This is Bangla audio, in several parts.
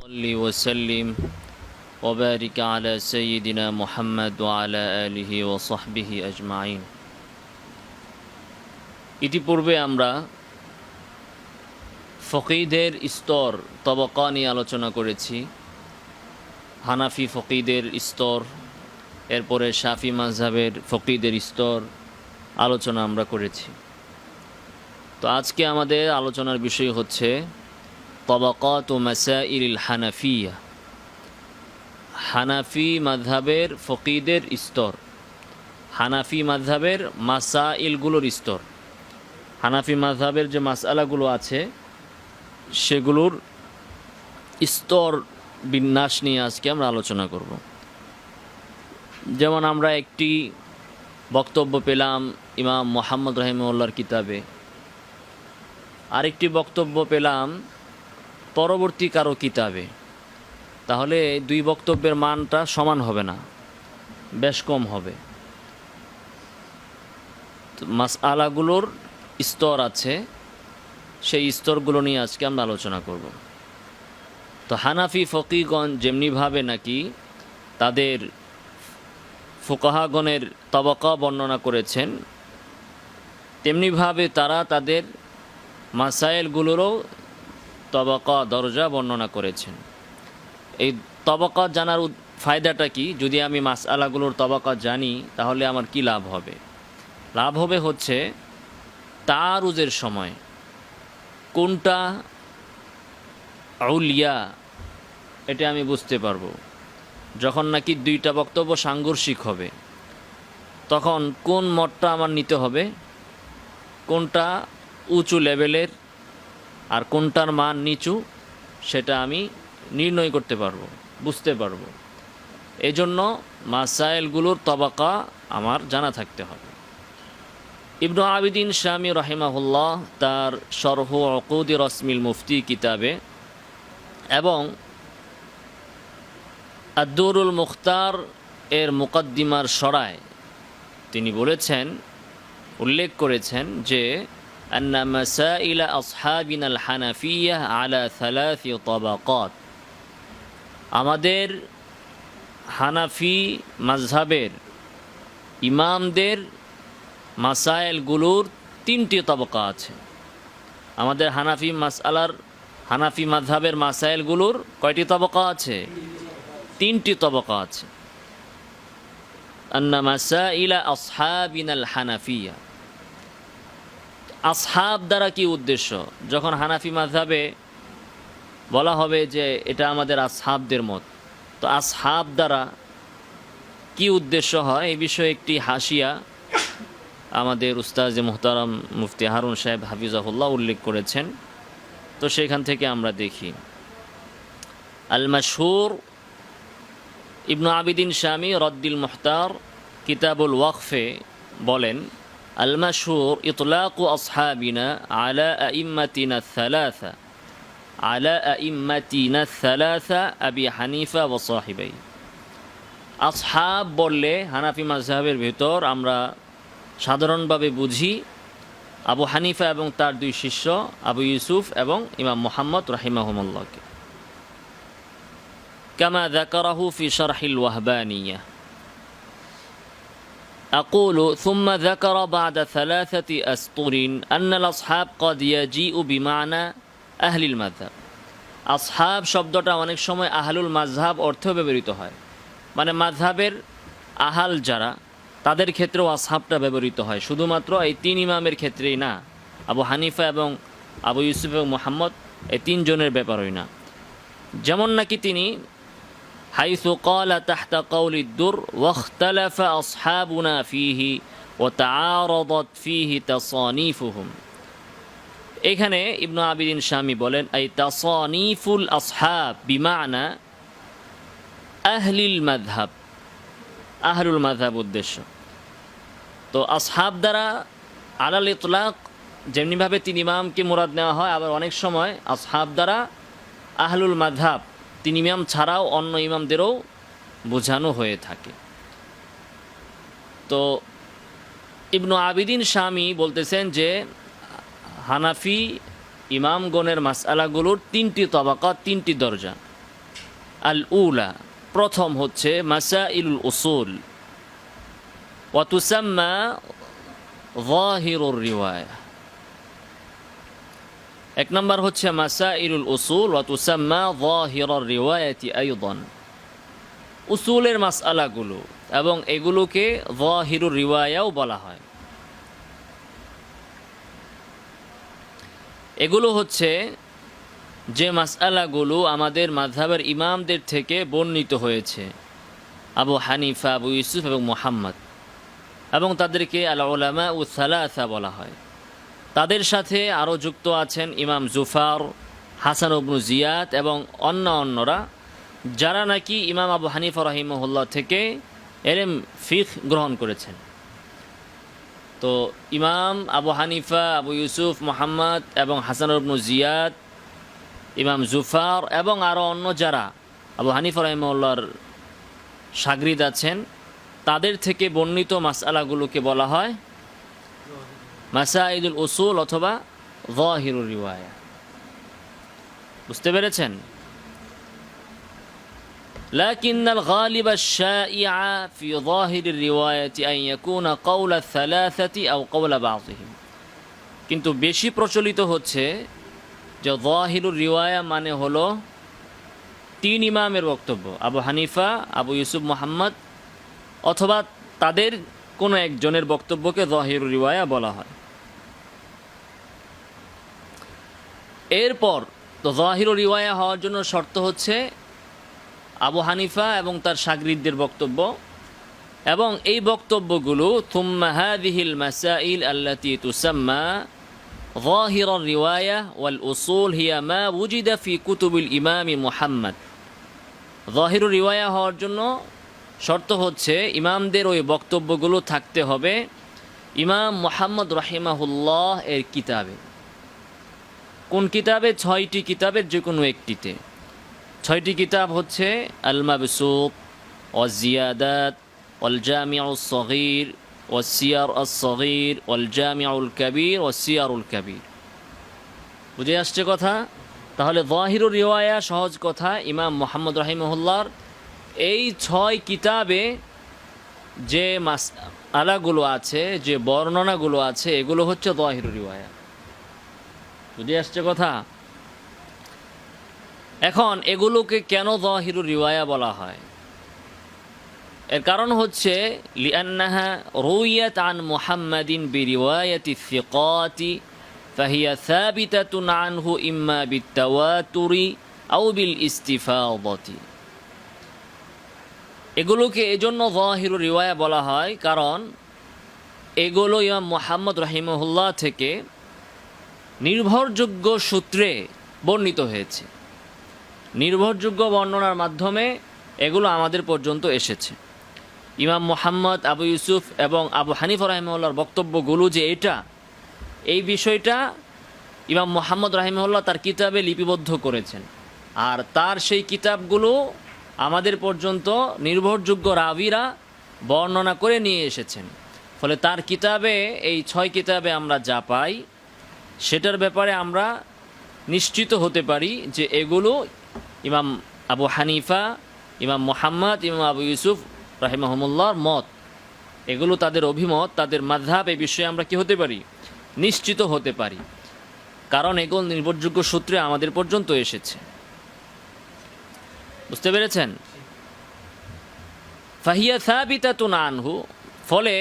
صل وسلم وبارك على سيدنا محمد وعلى آله وصحبه أجمعين ইতিপূর্বে আমরা ফকিদের স্তর তবকা নিয়ে আলোচনা করেছি হানাফি ফকিদের স্তর এরপরে শাফি মাঝহাবের ফকিদের স্তর আলোচনা আমরা করেছি তো আজকে আমাদের আলোচনার বিষয় হচ্ছে তবাকাত ও মাসাইল হানাফিয়া হানাফি মাঝহাবের ফকিদের স্তর। হানাফি মাঝহাবের মাসাইলগুলোর স্তর। হানাফি মাঝহাবের যে মাসালাগুলো আছে, সেগুলোর স্তর বিন্যাস নিয়ে আজকে আমরা আলোচনা করব। যেমন আমরা একটি বক্তব্য পেলাম ইমাম মোহাম্মদ রহিমউল্লার কিতাবে। আরেকটি বক্তব্য পেলাম পরবর্তী কারও কিতাবে। তাহলে দুই বক্তব্যের মানটা সমান হবে না, বেশ কম হবে। মাস আলাগুলোর স্তর আছে, সেই স্তরগুলো নিয়ে আজকে আমরা আলোচনা করব। তো হানাফি ফকিগণ যেমনিভাবে নাকি তাদের ফুকাহাগণের তবকা বর্ণনা করেছেন, তেমনিভাবে তারা তাদের মাসাইলগুলোরও তবকা দরজা বর্ণনা করেছেন। এই তবকা জানার ফায়দাটা কি? যদি আমি মাসালাগুলোর তবকা জানি, তাহলে আমার কি লাভ হবে? লাভ হবে হচ্ছে তারুজের সময়। কোনটা আউলিয়া এটা আমি বুঝতে পারব। যখন নাকি দুইটা বক্তব্য সাংঘর্ষিক হবে, তখন কোন মতটা আমার নিতে হবে? কোনটা উঁচু লেভেলের আর কোনটার মান নিচু, সেটা আমি নির্ণয় করতে পারব, বুঝতে পারব। এই জন্য মাসাইলগুলোর তবাকা আমার জানা থাকতে হবে। ইবনু আবিদিন শামী রাহিমাহুল্লাহ তার সরহ অকুদি রসমিল মুফতি কিতাবে এবং আদুরুল মুখতার এর মুকদ্দিমার সরায় তিনি বলেছেন, উল্লেখ করেছেন যে أن مسائل أصحابنا الحنفية على ثلاث طبقات আমাদের হানাফি মাঝহাবের ইমামদের মাসাইলগুলোর তিনটি তবকা আছে আমাদের হানাফি মাসআলার হানাফি মাঝহাবের মাসাইলগুলোর কয়টি তবকা আছে তিনটি তবকা আছে আন্না মাসাইলা আসহাবিনাল হানাফিয়া আসহাব দ্বারা কি উদ্দেশ্য? যখন হানাফি মাঝহাবে বলা হবে যে এটা আমাদের আসহাবদের মত, তো আসহাব দ্বারা কি উদ্দেশ্য হয়? এই বিষয়ে একটি হাসিয়া আমাদের উস্তাজ মোহতারাম মুফতি হারুন সাহেব হাফিজাহুল্লাহ উল্লেখ করেছেন। তো সেখান থেকে আমরা দেখি। আল মাশহুর ইবনু আবিদিন শামি রদ্দিল মুহতার কিতাবুল ওয়াকফে বলেন আল মাশহুর ইতলাকু আসহাবিনা আলা আইম্মাতিনা থালাথা আলা আইম্মাতিনা থালাথা আবি হানিফা ওয়া সাহিবাই আসহাব বললে হানাফি মাযহাবের ভেতর আমরা সাধারণভাবে বুঝি আবু হানিফা এবং তার দুই শিষ্য আবু ইউসুফ এবং ইমাম মোহাম্মদ রাহিমাহমুল্লাহকে كما ذكره في شرح الوهبانية أقول ثم ذكر بعد ثلاثة أسطر أن الأصحاب قد يجيء بمعنى أهل المذهب আসহাব শব্দটা অনেক সময় আহলুল মাঝহাব অর্থেও ব্যবহৃত হয় মানে মাঝহাবের আহাল যারা তাদের ক্ষেত্রেও আসহাবটা ব্যবহৃত হয় শুধুমাত্র এই তিন ইমামের ক্ষেত্রেই না আবু হানিফা এবং আবু ইউসুফ এবং মোহাম্মদ এই তিনজনের ব্যাপারই না যেমন নাকি তিনি حيث قال تحت قول الدر واختلف أصحابنا فيه وتعارضت فيه تصانيفهم এখানে ইবনু আবিদিন শামি বলেন এই তাসানিফুল আসহাব বিমানা আহলিল মাযহাব আহলুল মাযহাব উদ্দেশ্য তো আসহাব দ্বারা আলাল ইতলাক যেমনিভাবে তিন ইমামকে মুরাদ নেওয়া হয় আবার অনেক সময় আসহাব দ্বারা আহলুল মাযহাব তিন ইমাম ছাড়াও অন্য ইমামদেরও বোঝানো হয়ে থাকে। তো ইবনু আবিদিন স্বামী বলতেছেন যে, হানাফি ইমামগণের মাসআলাগুলোর তিনটি তবাকা, তিনটি দরজা। আল উলা প্রথম হচ্ছে মাসা ইলুল উসুল ওয়াতুসাম্মা জাহিরুর রিওয়ায়া। এক নম্বর হচ্ছে মাসা ইলুল উসুল ওয়াতুসাম্মা জাহিরুর রিওয়ায়াতি আইদন। উসুলের মাসআলাগুলো এবং এগুলোকে জাহিরুর রিওয়ায়াও বলা হয়। এগুলো হচ্ছে যে মাসআলাগুলো আমাদের মাযহাবের ইমামদের থেকে বর্ণিত হয়েছে। আবু হানিফা, আবু ইউসুফ এবং মোহাম্মদ এবং তাদেরকে আল ওলামা উ সালাসা বলা হয়। তাদের সাথে আরও যুক্ত আছেন ইমাম জুফার, হাসান অবনু জিয়াদ এবং অন্য অন্যরা, যারা নাকি ইমাম আবু হানিফা রহিমহুল্লাহ থেকে এলেম ফিখ গ্রহণ করেছেন। তো ইমাম আবু হানিফা, আবু ইউসুফ, মোহাম্মদ এবং হাসান অবনু জিয়াদ, ইমাম জুফার এবং আরও অন্য যারা আবু হানিফা রহিমউল্লাহর সাগরিদ আছেন, তাদের থেকে বর্ণিত মাসআলাগুলোকে বলা হয় মাসাইদুল উসুল অথবা জাহিরুর রিওয়ায়া বুঝতে পেরেছেন لكن الغالب الشائع في ظاهر الرواية أن يكون قول الثلاثة أو قول بعضهم কিন্তু বেশি প্রচলিত হচ্ছে যে জাহিরুর রিওয়ায়া মানে হলো তিন ইমামের বক্তব্য আবু হানিফা আবু ইউসুফ মোহাম্মদ অথবা তাদের কোনো একজনের বক্তব্যকে জাহিরুর রিওয়ায়া বলা হয় এরপর তো জাহিরুর রিওয়ায়া হওয়ার জন্য শর্ত হচ্ছে আবু হানিফা এবং তার সাগরিদদের বক্তব্য এবং এই বক্তব্যগুলো থুম্মা হাদিহিল মাসাইল আল্লাতি তুসাম্মা ظاهر الرواية والأصول هي ما وجد في كتب الإمام محمد ظاهر الرواية হওয়ার জন্য শর্ত হচ্ছে ইমামদের ওই বক্তব্যগুলো থাকতে হবে ইমাম মোহাম্মদ রাহিমাহুল্লাহ এর কিতাবে কোন কিতাবে? ছয়টি কিতাবের যে কোনো একটিতে। ছয়টি কিতাব হচ্ছে আল মাবসুব ওয়াজিয়াদাত ওয়াল জামিউস সগীর ওয়াসিয়ার আস সগীর ওয়াল জামিউল কাবীর ওয়াসিয়ারুল কাবীর বুঝে আসছে কথা? তাহলে জাহিরুর রিওয়ায়া সহজ কথা, ইমাম মোহাম্মদ রাহিমহুল্লার এই ছয় কিতাবে যে মাস, আলাগুলো আছে, যে বর্ণনাগুলো আছে, এগুলো হচ্ছে জাহিরুর রিওয়ায়া। বুঝে আসছে কথা। এখন এগুলোকে কেন জহিরু রিওয়ায়া বলা হয়? এর কারণ হচ্ছে লিয়ান্নাহা রুইয়াত আন মুহাম্মাদিন বিরিওয়ায়াতি ফিকাতি ফাহিয়া সাবিতাতুন আনহু ইম্মা বিত্তাওয়াতুরি আও বিল ইস্তিফাদতি। এগুলোকে এজন্য জহিরু রিওয়ায়া বলা হয়, কারণ এগুলো ইমাম মোহাম্মদ রহিমহুল্লাহ থেকে নির্ভরযোগ্য সূত্রে বর্ণিত হয়েছে। নির্ভরযোগ্য বর্ণনার মাধ্যমে এগুলো আমাদের পর্যন্ত এসেছে। ইমাম মোহাম্মদ আবু ইউসুফ এবং আবু হানিফ রাহিমউল্লাহর বক্তব্যগুলো যে এটা, এই বিষয়টা ইমাম মোহাম্মদ রাহিমউল্লাহ তার কিতাবে লিপিবদ্ধ করেছেন। আর তার সেই কিতাবগুলো আমাদের পর্যন্ত নির্ভরযোগ্য রাবিরা বর্ণনা করে নিয়ে এসেছেন। ফলে তার কিতাবে, এই ছয় কিতাবে আমরা যা পাই সেটার ব্যাপারে আমরা নিশ্চিত হতে পারি যে এগুলো ইমাম আবু হানিফা, ইমাম মোহাম্মদ, ইমাম আবু ইউসুফ রাহিমাহমুল্লাহর মত। এগুলো তাদের অভিমত, তাদের মাধাব এই বিষয়ে আমরা কি হতে পারি? নিশ্চিত হতে পারি। কারণ এগুলো নির্ভরযোগ্য সূত্রে আমাদের পর্যন্ত এসেছে। বুঝতে পেরেছেন? ফাহিয়া সাবিতাতুন আনহু, ফলে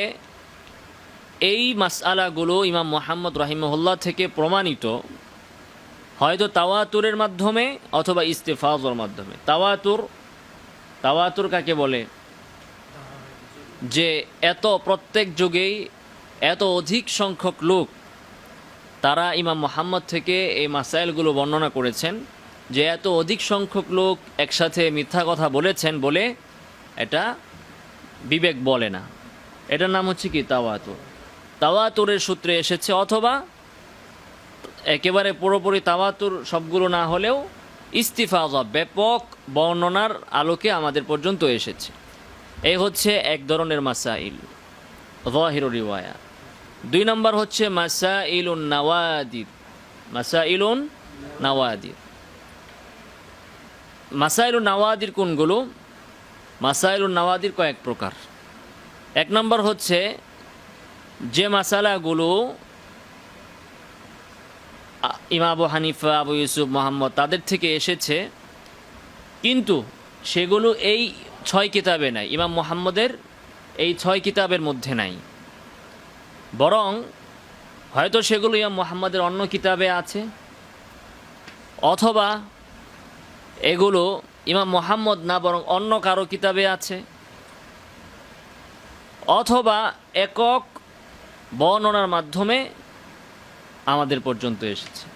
এই মাসআলাগুলো ইমাম মোহাম্মদ রাহিমহুল্লাহ থেকে প্রমাণিত। হয়তো তাওয়াতুরের মাধ্যমে অথবা ইস্তেফাজর মাধ্যমে। তাওয়াতুর তাওয়াতুর কাকে বলে? যে এত প্রত্যেক যুগেই এত অধিক সংখ্যক লোক তারা ইমাম মোহাম্মদ থেকে এই মাসাইলগুলো বর্ণনা করেছেন, যে এত অধিক সংখ্যক লোক একসাথে মিথ্যা কথা বলেছেন বলে এটা বিবেক বলে না। এটার নাম হচ্ছে কি তাওয়াতুর? তাওয়াতুরের সূত্রে এসেছে, অথবা একেবারে পুরোপুরি তাওয়াতুর সবগুলো না হলেও ইস্তিফাজা, ব্যাপক বর্ণনার আলোকে আমাদের পর্যন্ত এসেছে। এই হচ্ছে এক ধরনের মাসাইল, জাহির রিওয়ায়া। দুই নম্বর হচ্ছে মাসা ইলুন নাওয়াদির মাসা ইলুন নাওয়াদির। মাসাইলুন নাওয়াদির কোনগুলো? মাসাইলুন নাওয়াদির কয়েক প্রকার। এক নম্বর হচ্ছে যে মাসালাগুলো ইমাবু হানিফা, আবু ইউসুফ, মোহাম্মদ তাদের থেকে এসেছে, কিন্তু সেগুলো এই ছয় কিতাবে নাই, ইমাম মোহাম্মদের এই ছয় কিতাবের মধ্যে নাই। বরং হয়তো সেগুলো ইমাম মোহাম্মদের অন্য কিতাবে আছে, অথবা এগুলো ইমাম মোহাম্মদ না বরং অন্য কারও কিতাবে আছে, অথবা একক বর্ণনার মাধ্যমে আমাদের পর্যন্ত এসেছে।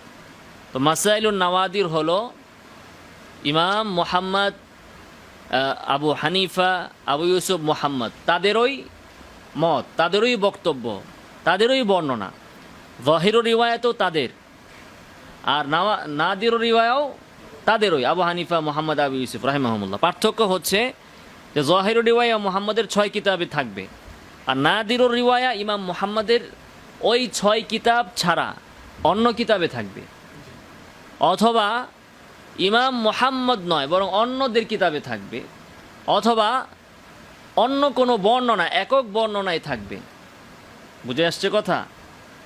তো মাসাইলুন নাওয়াদির হল ইমাম মোহাম্মদ আবু হানিফা, আবু ইউসুফ, মোহাম্মদ। তাদেরই মত, তাদেরই বক্তব্য, তাদেরই বর্ণনা। জহির রিওয়ায়াতও তাদের। আর নাওয়া, নাদির রিওয়ায়াও তাদেরই, আবু হানিফা, মোহাম্মদ, আবু ইউসুফ, রাহিমাহমুল্লাহ। পার্থক্য হচ্ছে যে জহির রিওয়ায়া মোহাম্মদের ছয় কিতাবে থাকবে। আর নাদির রিওয়ায়া ইমাম মোহাম্মদের ওই ছয় কিতাব ছাড়া অন্য কিতাবে থাকবে। অথবা ইমাম মোহাম্মদ নয়, বরং অন্যদের কিতাবে থাকবে। অথবা অন্য কোনো বর্ণনা, একক বর্ণনায় থাকবে। বুঝে আসছে কথা?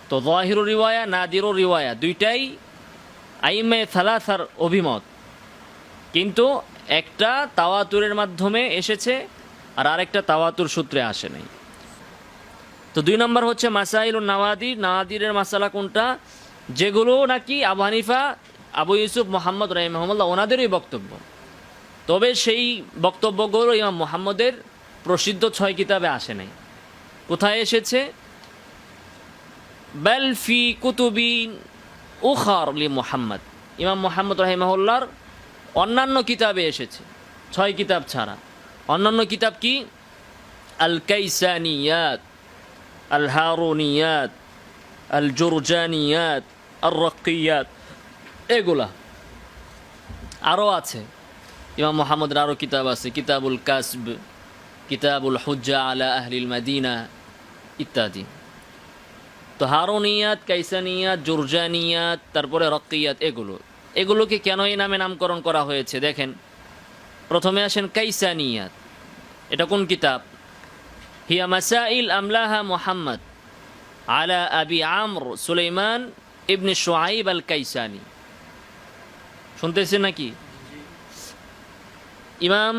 তো জহির রিওয়ায়া নাদির রিওয়ায়া দুইটাই আইমে থালাসার অভিমত। কিন্তু একটা তাওয়াতুরের মাধ্যমে এসেছে আর আরেকটা তাওয়াতুর সূত্রে আসে নাই। তো দুই নম্বর হচ্ছে মাসাইল নাওয়াদির নাওয়াদিরের মাসালা কোনটা? যেগুলো নাকি আবু হানিফা, আবু ইউসুফ, মোহাম্মদ রহিমহমল্লা ওনাদেরই বক্তব্য। তবে সেই বক্তব্যগুলো ইমাম মোহাম্মদের প্রসিদ্ধ ছয় কিতাবে আসে নাই। কোথায় এসেছে? বেলফি কুতুবিন উখার লি মোহাম্মদ। ইমাম মোহাম্মদ রহিমাহুল্লার অন্যান্য কিতাবে এসেছে, ছয় কিতাব ছাড়া। অন্যান্য কিতাব কি? আল কাইসানিয়াত। আল হারুনিয়াত আল জুরজানিয়াত আর রকিয়াত এগুলা আরও আছে। ইমাম মোহাম্মদের আরও কিতাব আছে, কিতাবুল কাসব, কিতাবুল হুজ্জা আলা আহলিল মাদিনা, ইত্যাদি। তো হারুনিয়াত, কাইসানিয়াত, জুরজানিয়াত, তারপরে রকিয়াত এগুলো। এগুলোকে কেন এই নামে নামকরণ করা হয়েছে? দেখেন, প্রথমে আসেন কাইসানিয়াত। এটা কোন কিতাব? হিয়া মাসাইল আমলাহা মোহাম্মদ আলা আবি আমর সুলাইমান ইবনে শোয়াইব আল কাইসানি শুনতেছেন নাকি? ইমাম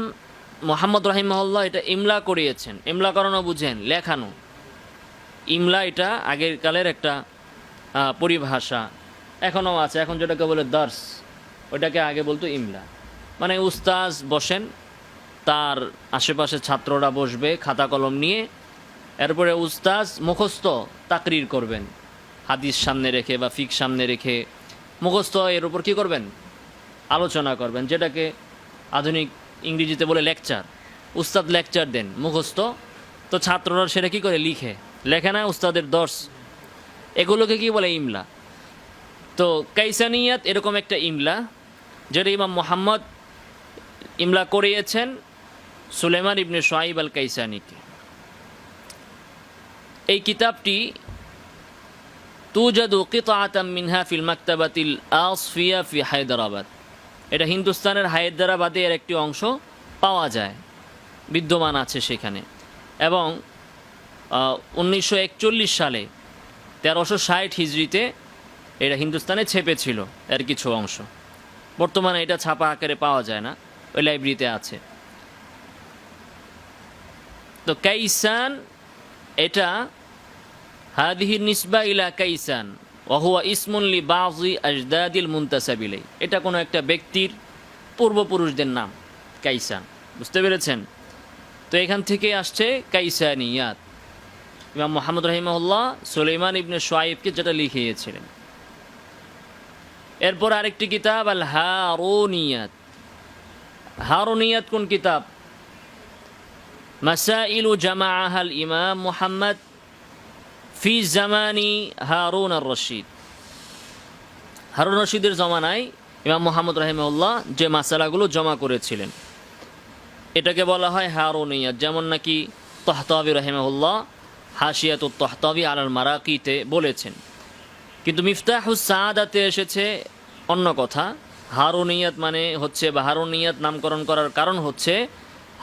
মোহাম্মদ রাহিমহল্লা এটা ইমলা করিয়েছেন। ইমলা করানো বুঝেন, লেখানো। ইমলা এটা আগের কালের একটা পরিভাষা। এখনও আছে, এখন যেটাকে বলে দর্স ওটাকে আগে বলতো ইমলা। মানে উস্তাজ বসেন তার আশেপাশে ছাত্ররা বসবে, খাতা কলম নিয়ে। এরপরে উস্তাজ মুখস্থ তাকরির করবেন। হাদিস সামনে রেখে বা ফিক সামনে রেখে মুখস্থ এর উপর কী করবেন? আলোচনা করবেন, যেটাকে আধুনিক ইংরেজিতে বলে লেকচার উস্তাদ লেকচার দেন, মুখস্থ। তো ছাত্ররা সেটা কী করে? লিখে। লেখে না উস্তাদের দর্শ? এগুলোকে কি বলে? ইমলা। তো কাইসানিয়াত এরকম একটা ইমলা, যেটা ইমাম মোহাম্মদ ইমলা করিয়েছেন। সুলেমান ইবনে সোয়াইব আল কাইসানিকে এই কিতাবটি, তুজাদু কিতাআতাম মিনহা ফিল মাকতাবাতিল আসফিয়া ফি হায়দ্রাবাদ। এটা হিন্দুস্তানের হায়দ্রাবাদে এর একটি অংশ পাওয়া যায়, বিদ্যমান আছে সেখানে। এবং উনিশশো একচল্লিশ সালে, তেরোশো ষাট হিজড়িতে এটা হিন্দুস্তানে ছেপেছিল, এর কিছু অংশ। বর্তমানে এটা ছাপা আকারে পাওয়া যায় না, ওই লাইব্রেরিতে আছে। তো কাইসান, এটা হাদিহি নিসবা ইলা কাইসান, ওহুয়া ইসমুল্লি বাজি আজদাদিল মুন্তাসাবিলাই। এটা কোনো একটা ব্যক্তির পূর্বপুরুষদের নাম, কাইসান। বুঝতে পেরেছেন? তো এখান থেকে আসছে কাইসানিয়াত। ইমাম মোহাম্মদ রহিমউল্লাহ সুলেমান ইবনে সোয়াইবকে যেটা লিখিয়েছিলেন। এরপর আরেকটি কিতাব আল হারুনিয়াত হারুনিয়াত কোন কিতাব? মাসাইলু জামাআহাল ইমাম মুহাম্মদ ফি জামানি হারুন আর রশিদ হারুন রশিদের জমানায় ইমাম মোহাম্মদ রাহিমউল্লাহ যে মাসালাগুলো জমা করেছিলেন, এটাকে বলা হয় হারুনিয়াত, যেমন নাকি তহতাবি রাহিমউল্লাহ হাসিয়াত তহতাবি আলাল মারাকিতে বলেছেন। কিন্তু মিফতাহুস সাদাতে এসেছে অন্য কথা, হারুনিয়াত মানে হচ্ছে বা হারুনিয়াত নামকরণ করার কারণ হচ্ছে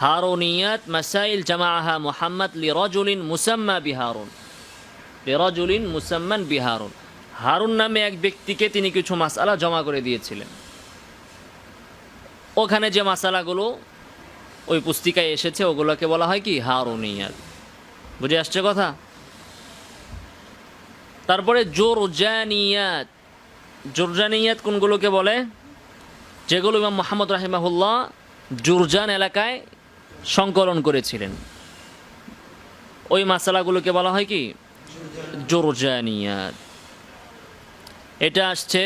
হারুনিয়াত মাসাইল জামাআহা মুহাম্মদ লি রজুলিন মুসাম্মা বিহারুন। রজুলিন মুসাম্মান বিহারুন। হারুন নামে এক ব্যক্তিকে তিনি কিছু মাসালা জমা করে দিয়েছিলেন। ওখানে যে মাসালাগুলো ওই পুস্তিকায় এসেছে, ওগুলোকে বলা হয় কি? হারুনিয়াত। বুঝে আসছে কথা? তারপরে জোরজানিয়াত। জোরজানিয়াত কোনগুলোকে বলে? যেগুলো ইমাম মোহাম্মদ রাহিমাহুল্লাহ জুরজান এলাকায় সংকলন করেছিলেন। ওই মাসালাগুলোকে বলা হয় কি? জোরজানিয়াত এটা আসছে,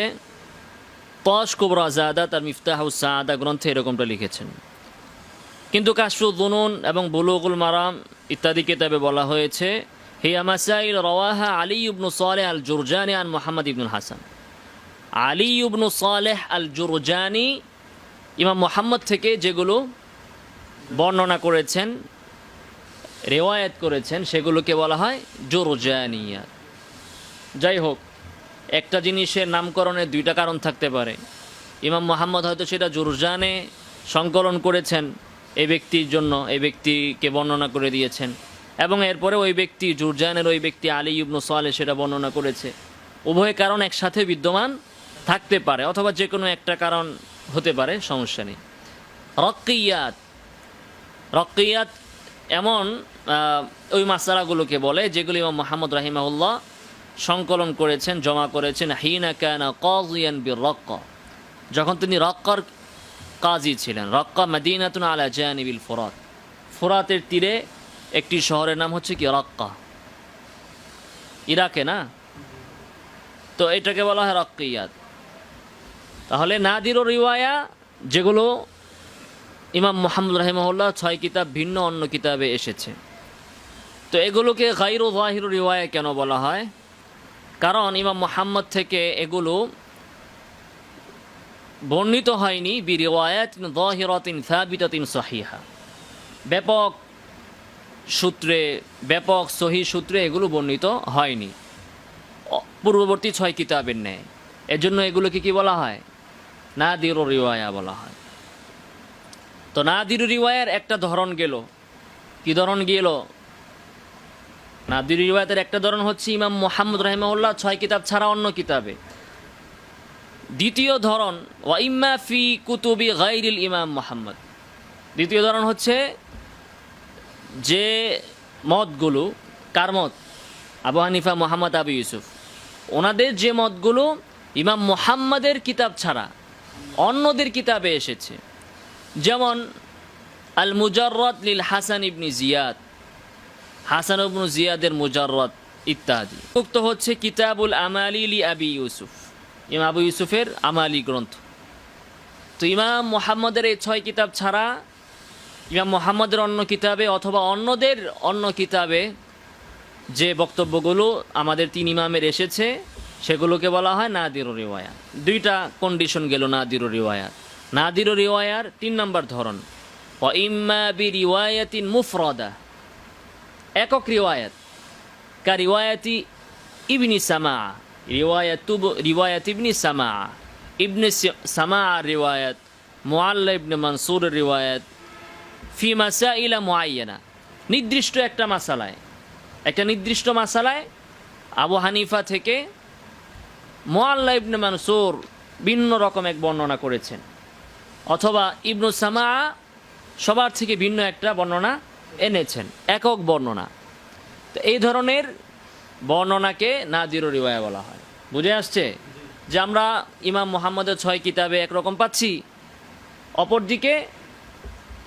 তশ কুবরা জাদা তার মিফতাহ সাদা গ্রন্থে এরকমটা লিখেছেন। কিন্তু কাশফুদ্দুনুন এবং বুলুগুল মারাম ইত্যাদি কিতাবে বলা হয়েছে হিয়া মাসাইল রওয়াহা আলী ইবনু সালেহ আল জুরজানি আন মোহাম্মদ ইবনুল হাসান। আলী ইবনু সালেহ আল জুরজানি ইমাম মোহাম্মদ থেকে যেগুলো বর্ণনা করেছেন, রেওয়ায়াত করেছেন, সেগুলোকে বলা হয় জোরজানিয়া। যাই হোক, একটা জিনিসের নামকরণের দুইটা কারণ থাকতে পারে। ইমাম মোহাম্মদ হয়তো সেটা জুরজানে সংকলন করেছেন এই ব্যক্তির জন্য এই ব্যক্তিকে বর্ণনা করে দিয়েছেন, এবং এরপরে ওই ব্যক্তি জুরজানের ওই ব্যক্তি আলী ইবনু সালে সেটা বর্ণনা করেছে। উভয় কারণ একসাথে বিদ্যমান থাকতে পারে, অথবা যে কোনো একটা কারণ হতে পারে, সমস্যা নেই। রক্কিয়াত রক্কিয়াত এমন ওই মাসালাগুলোকে বলে যেগুলি ইমাম মোহাম্মদ রাহিমাউল্লাহ সংকলন করেছেন, জমা করেছেন, হিনা কানা কাজিয়ান বি রক্ক যখন তিনি রক্কর কাজী ছিলেন। রক্কা মদিনাতুন আলা জানিবিল ফোরাত। ফোরাতের তীরে একটি শহরের নাম হচ্ছে কি? রক্কা। ইরাকে না? তো এটাকে বলা হয় রক্কিয়াত। তাহলে নাদির ও রিওয়ায়া যেগুলো ইমাম মোহাম্মদ রাহিমহল্লা ছয় কিতাব ভিন্ন অন্য কিতাবে এসেছে। তো এগুলোকে গাইর জাহির রিওয়ায়া কেন বলা হয়? কারণ ইমাম মোহাম্মদ থেকে এগুলো বর্ণিত হয়নি বি রিওয়ায়াতিন জাহিরাতিন সাবিতাতিন সহিহা। ব্যাপক সূত্রে, ব্যাপক সহি সূত্রে এগুলো বর্ণিত হয়নি। পূর্ববর্তী ছয় কিতাবের ন্যায়। এজন্য এগুলোকে কি বলা হয়? নাদির ও রিওয়ায়া বলা হয়। তো নাদির রিওয়ায়ার একটা ধরন গেল। কি ধরন গেল? নাদির রিওয়ায়াতের একটা ধরন হচ্ছে ইমাম মোহাম্মদ রহিমাউল্লাহ ছয় কিতাব ছাড়া অন্য কিতাবে। দ্বিতীয় ধরন ওয়াইম্মা ফি কুতুবি গাইরিল ইমাম মোহাম্মদ। দ্বিতীয় ধরন হচ্ছে যে মতগুলো কার মত আবু হানিফা, মোহাম্মদ, আবু ইউসুফ। ওনাদের যে মতগুলো ইমাম মোহাম্মদের কিতাব ছাড়া অন্যদের কিতাবে এসেছে। যেমন আল মুজাররত লিল হাসান ইবনি জিয়াদ, হাসান ইবনু জিয়াদের মুজাররত ইত্যাদি। উক্ত হচ্ছে কিতাবুল আমালি লি আবি ইউসুফ। ইমাম আবু ইউসুফের আমালি গ্রন্থ। তো ইমাম মোহাম্মদের এই ছয় কিতাব ছাড়া ইমাম মোহাম্মদের অন্য কিতাবে অথবা অন্যদের অন্য কিতাবে যে বক্তব্যগুলো আমাদের তিন ইমামের এসেছে, সেগুলোকে বলা হয় নাদির রিওয়ায়া দুইটা কন্ডিশন গেল নাদির রিওয়ায়া নাদির রিওয়ায়ার তিন নম্বর ধরন। ও ইম্মা বি রিওয়ায়াতিন মুফরদা। একক রিওয়ায়াত। কা রিওয়ায়াতি ইবনি সামা। রিওয়ায়াত রিওয়ায়াত ইবনি সামা। ইবনে সামা রিওয়ায়াত। মুআল্লা ইবনে মনসুর রিওয়ায়াত। ফি মাসাইলা মুআইয়ানা। নির্দিষ্ট একটা মাসালায়। একটা নির্দিষ্ট মাসালায় আবু হানিফা থেকে মোয়াল্লা ইবনে মানসুর ভিন্ন রকম এক বর্ণনা করেছেন। অথবা ইবনু সামা সবার থেকে ভিন্ন একটা বর্ণনা এনেছেন, একক বর্ণনা। তো এই ধরনের বর্ণনাকে নাজির রিওয়ায়া বলা হয়। বুঝে আসছে? যে আমরা ইমাম মোহাম্মদের ছয় কিতাবে একরকম পাচ্ছি। অপরদিকে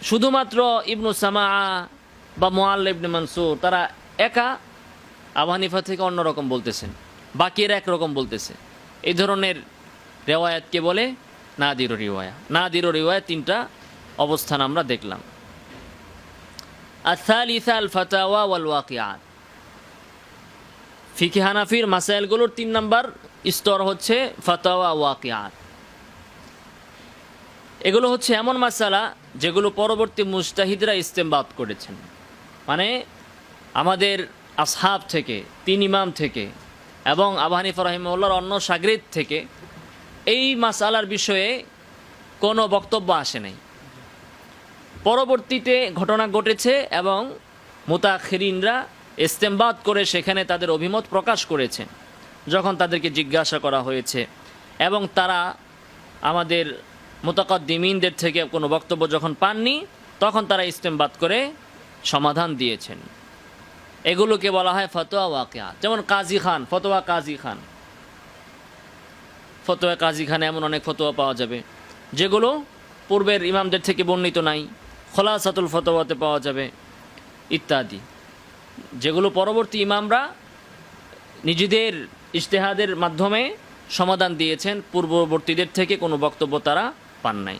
শুধুমাত্র ইবনু সামা বা মোয়াল্লা ইবনে মানসুর, তারা একা আবু হানিফা থেকে অন্যরকম বলতেছেন, বাকিরা একরকম বলতেছে। এই ধরনের রেওয়ায়াতকে বলে নাদির রিওয়ায়া। নাদির রিওয়ায়া তিনটা অবস্থান আমরা দেখলাম। আসালিসা আল ফাতাওয়া ওয়াল ওয়াকিয়াত ফিকি হানাফির মাসাইলগুলোর তিন নাম্বার স্তর হচ্ছে ফাতাওয়া ওয়াকিয়াত। এগুলো হচ্ছে এমন মাসালা যেগুলো পরবর্তী মুস্তাহিদরা ইস্তেমবাদ করেছেন। মানে আমাদের আসহাব থেকে, তিন ইমাম থেকে এবং আবু হানিফা রহিমউল্লাহর অন্য সাগরিদ থেকে এই মাসালার বিষয়ে কোনো বক্তব্য আসে নাই। পরবর্তীতে ঘটনা ঘটেছে এবং মুতাখিরিনরা ইস্তেমবাদ করে সেখানে তাদের অভিমত প্রকাশ করেছেন যখন তাদেরকে জিজ্ঞাসা করা হয়েছে। এবং তারা আমাদের মোতাকদ্দিমিনদের থেকে কোনো বক্তব্য যখন পাননি, তখন তারা ইস্তেমবাদ করে সমাধান দিয়েছেন। এগুলোকে বলা হয় ফতোয়া ওয়াকিয়া। যেমন কাজী খান, ফতোয়া কাজী খান। ফতোয়া কাজী খানে এমন অনেক ফতোয়া পাওয়া যাবে। যেগুলো পূর্বের ইমামদের থেকে বর্ণিত নাই, খোলাসাতুল ফতোয়াতে পাওয়া যাবে, ইত্যাদি। যেগুলো পরবর্তী ইমামরা নিজেদের ইশতেহাদের মাধ্যমে সমাধান দিয়েছেন, পূর্ববর্তীদের থেকে কোনো বক্তব্য তারা পান নাই।